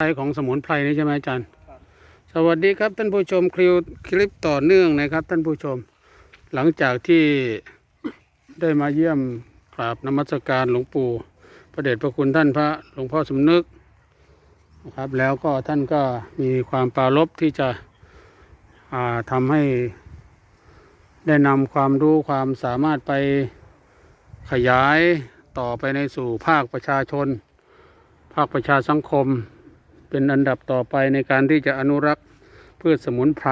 ไของสมุนไพรนี่ใช่ไหมอาจารย์ สวัสดีครับท่านผู้ชมคลิวคลิปต่อเนื่องนะครับ ท่านผู้ชม หลังจากที่ได้มาเยี่ยมกราบนมัสการหลวงปู่พระเดชพระคุณท่านพระหลวงพ่อสมนึกนะครับ แล้วก็ท่านก็มีความปรารบที่จะอ่าทำให้ได้นำความรู้ความสามารถไปขยายต่อไปในสู่ภาคประชาชน ภาคประชาสังคม เป็นอันดับต่อไปในการที่จะอนุรักษ์พืชสมุนไพร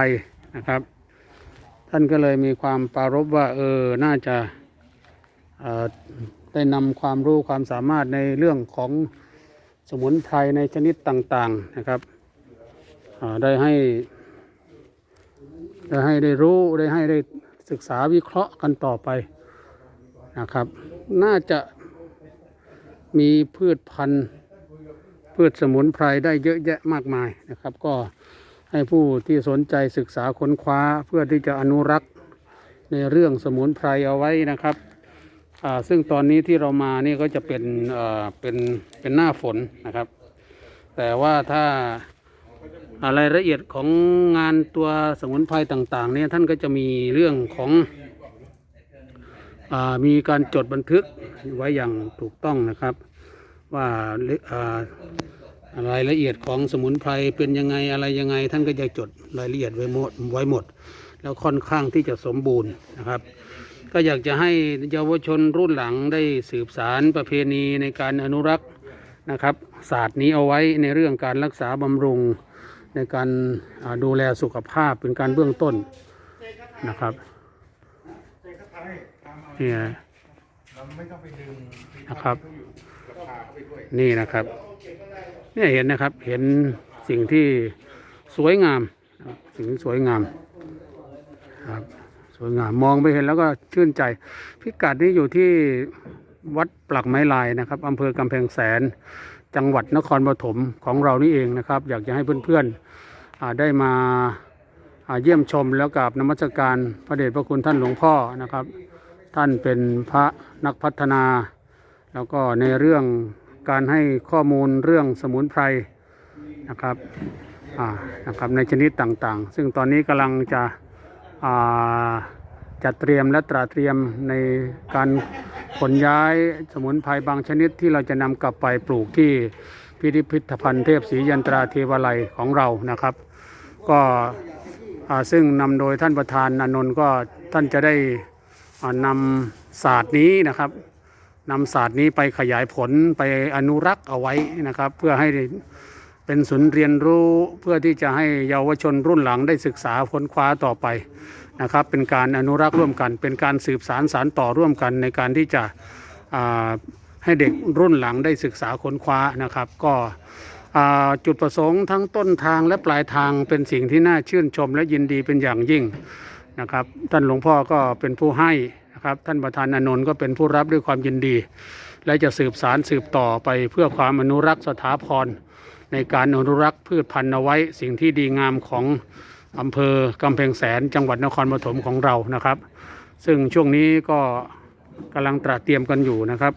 นะครับ ท่านก็เลยมีความปรารบว่าเออน่าจะได้นำความรู้ความสามารถในเรื่องของสมุนไพรในชนิดต่างๆนะครับได้ให้ได้ให้ได้รู้ได้ให้ได้ศึกษาวิเคราะห์กันต่อไปนะครับ น่าจะมีพืชพันธุ์ พืชสมุนไพรได้เยอะแยะมากมายนะครับ ก็ให้ผู้ที่สนใจศึกษาค้นคว้าเพื่อที่จะอนุรักษ์ในเรื่องสมุนไพรเอาไว้นะครับอ่าซึ่งตอนนี้ที่เรามานี่ก็จะเป็นเอ่อเป็นเป็นหน้าฝนนะครับ แต่ว่าถ้าอ่ารายละเอียดของงานตัวสมุนไพรต่างๆเนี่ยท่านก็จะมีเรื่องของอามีการจดบันทึกไว้อย่างถูกต้องนะครับ ว่าอ่อรายละเอียดของสมุนไพรเป็นยังไงอะไรยังไง ท่านก็จะจดรายละเอียดไว้หมดไว้หมด แล้วค่อนข้างที่จะสมบูรณ์นะครับ ก็อยากจะให้เยาวชนรุ่นหลังได้สืบสารประเพณีในการอนุรักษ์นะครับ ศาสตร์นี้เอาไว้ในเรื่องการรักษาบำรุงในการดูแลสุขภาพเป็นการเบื้องต้นนะครับเนี่ย นะครับราคาเข้าไปด้วยนี่นะครับ เนี่ยเห็นนะครับ เห็นสิ่งที่สวยงามนะครับสิ่งที่สวยงามครับสวยงามมองไปเห็นแล้วก็ชื่นใจ พิกัดนี้อยู่ที่วัดปลักไม้ลายนะครับอำเภอกำแพงแสนจังหวัดนครปฐมของเรานี่เองนะครับ อยากจะให้เพื่อนๆอ่าได้มาอ่าเยี่ยมชมแล้วกับนมัสการพระเดชพระคุณท่านหลวงพ่อนะครับ ท่านเป็นพระนักพัฒนา แล้วก็ในเรื่องการให้ข้อมูลเรื่องสมุนไพรนะครับอ่านะครับในชนิดต่างๆ ซึ่งตอนนี้กำลังจะอ่าจัดเตรียมและตราเตรียมในการขนย้ายสมุนไพรบางชนิดที่เราจะนำกลับไปปลูกที่พิพิธภัณฑ์เทพศรียันตราเทวาลัยของเรานะครับ ก็ซึ่งนำโดยท่านประธานอนนท์ก็ท่านจะได้ นำศาสตร์นี้นะครับนำศาสตร์นี้ไปขยายผลไปอนุรักษ์เอาไว้นะครับ เพื่อให้เป็นศูนย์เรียนรู้เพื่อที่จะให้เยาวชนรุ่นหลังได้ศึกษาค้นคว้าต่อไปนะครับ เป็นการอนุรักษ์ร่วมกัน เป็นการสืบสารสารต่อร่วมกันในการที่จะให้เด็กรุ่นหลังได้ศึกษาค้นคว้านะครับ ก็จุดประสงค์ทั้งต้นทางและปลายทางเป็นสิ่งที่น่าชื่นชมและยินดีเป็นอย่างยิ่ง นะครับ ท่านหลวงพ่อก็เป็นผู้ให้นะครับ ท่านประธานอนนท์ก็เป็นผู้รับด้วยความยินดี และจะสืบสารสืบต่อไปเพื่อความอนุรักษ์สถาพรในการอนุรักษ์พืชพันธุ์เอาไว้สิ่งที่ดีงามของอำเภอกำแพงแสนจังหวัดนครปฐมของเรานะครับ ซึ่งช่วงนี้ก็กำลังตระเตรียมกันอยู่นะครับ